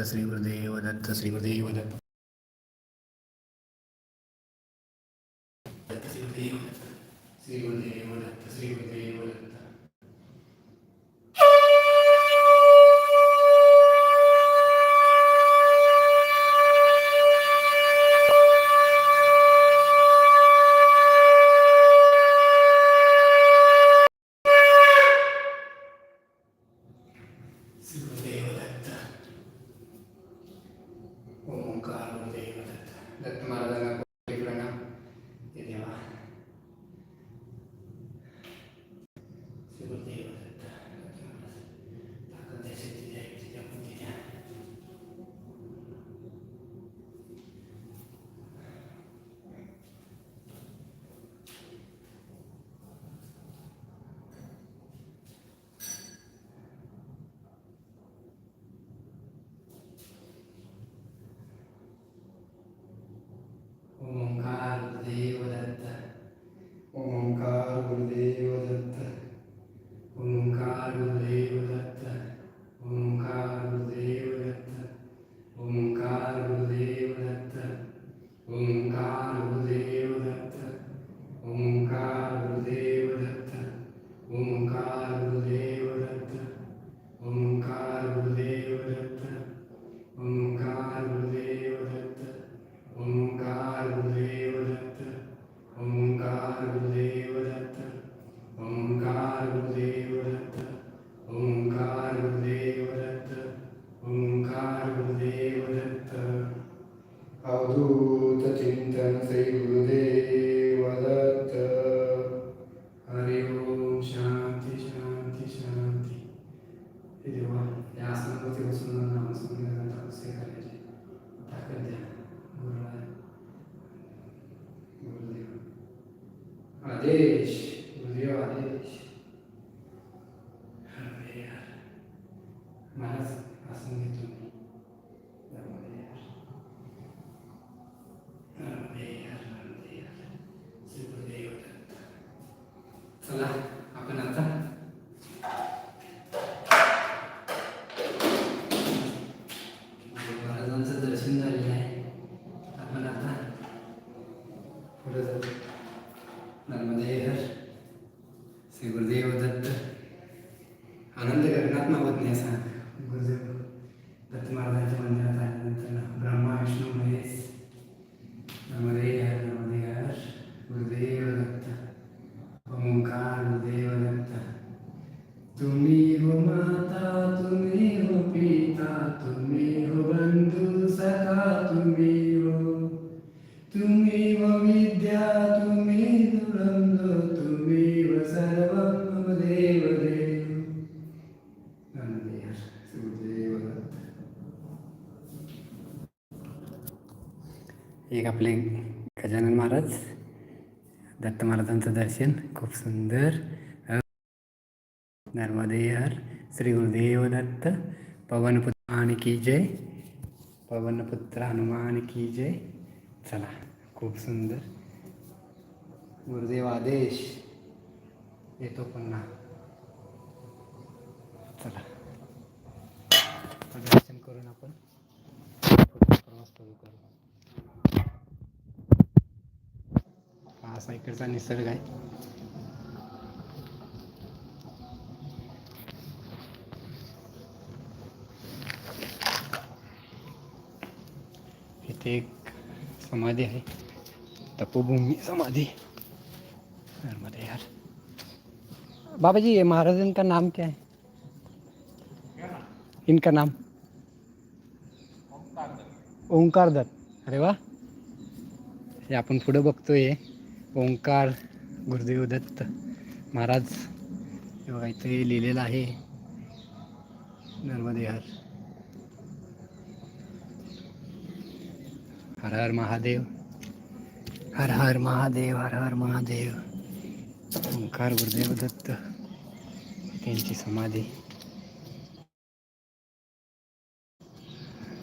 Shri ശ്രീഗുരുദേവദത്ത Shri ഗുരുദേവദത്ത Shri Gurudeva that matter. Deus. एक आपले गजानन महाराज दत्त महाराजांचं दर्शन खूप सुंदर. नर्मदेहर श्री गुरुदेव दत्त पवनपुत्र की जय पवनपुत्र हनुमान की जय. चला खूप सुंदर. गुरुदेव आदेश येतो पुन्हा. चला. दर्शन करून आपण असा इकडचा निसर्ग आहे. इथे एक समाधी आहे. तपोभूमी समाधी. यार. बाबाजी ये महाराज इनका नाम क्या है इनका नाम? ओंकार दत्त. अरे वा. हे आपण पुढे बघतोय. ओंकार गुरुदेव दत्त महाराज बघा इथे लिहिलेलं आहे. नर्मदेहर हर हर महादेव. हर हर महादेव हर हर महादेव. ओंकार गुरुदेव दत्त. त्यांची समाधी.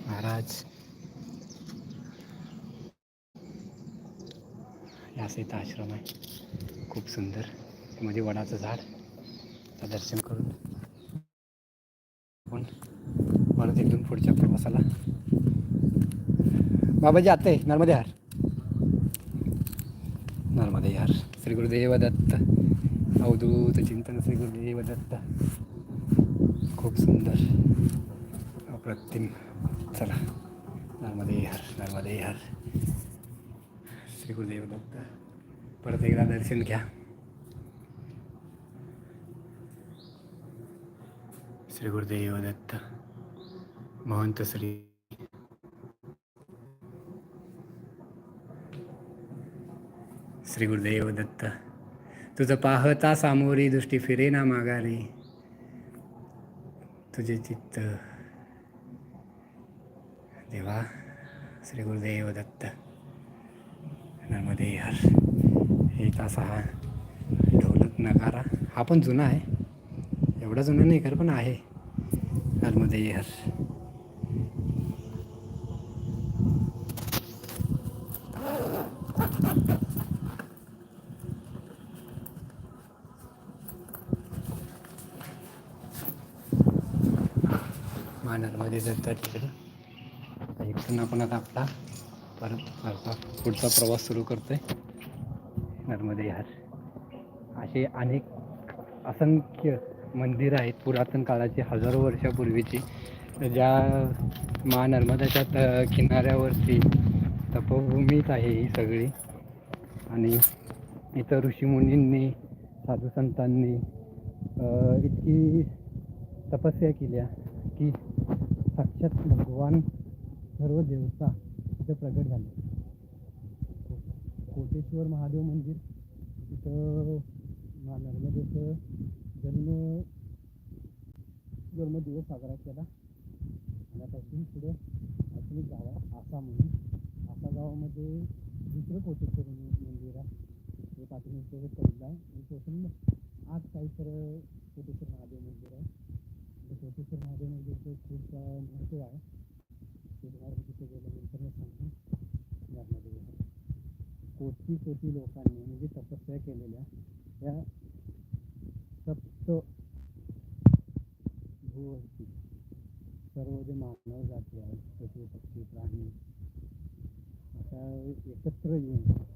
महाराज असा इथं आश्रम आहे. खूप सुंदर. म्हणजे वडाचं झाड. दर्शन करून पण परत एकदम पुढच्या प्रवासाला. बाबाजी आता आहे. नर्मदे हार. नर्मदे हार. श्री गुरुदेव दत्त. अवधूत चिंतन श्री गुरुदेव दत्त. खूप सुंदर. अप्रतिम. चला. नर्मदे हर. नर्मदे हर. श्री गुरुदेव दत्त. परत एकदा दर्शन घ्या. श्री गुरुदेव दत्त. महंत श्री. श्री गुरुदेव दत्त. तुझं पाहता सामोरी दृष्टी फिरे ना माघारी. तुझे चित्त. देवा श्री गुरुदेव दत्त. नर्मदे यार. एक असा हा ढोलक नकारा हा पण जुना आहे. एवढा जुना नाही खरं पण आहे. नर्मदे यार. मानरमध्ये जातात तिकडं. आता आपण आता आपला परत आपला पुढचा प्रवास सुरू करतोय. नर्मदे यार. असे अनेक असंख्य मंदिरं आहेत. पुरातन काळाची हजारो वर्षापूर्वीची. ज्या मा नर्मदाच्या त किनाऱ्यावरती तपभूमीत आहे ही सगळी. आणि इथं ऋषीमुनींनी साधू संतांनी इतकी तपस्या केल्या की साक्षात भगवान सर्व देवता तिथं प्रगट झाले. कोटेश्वर महादेव मंदिर तिथं मा- नर्मदेचं जन्म जन्मदिवस साजरा केला. आणि आता पुढे आपली एक गाव आहे आसा म्हणून. आसा गावामध्ये दुसरं कोटेश्वर मंदिर आहे. ते पाठीमागचं पहिलं आहे. आणि आज काही तर कोटेश्वर महादेव मंदिर आहे. कोटेश्वर महादेव मंदिरचं खूप महत्त्व आहे. कोटी कोटी लोकांनी म्हणजे तपस्या केलेल्या या सप्त भूवरती सर्व जे मानव जाती आहेत पशु पक्षी प्राणी अशा एकत्र येऊन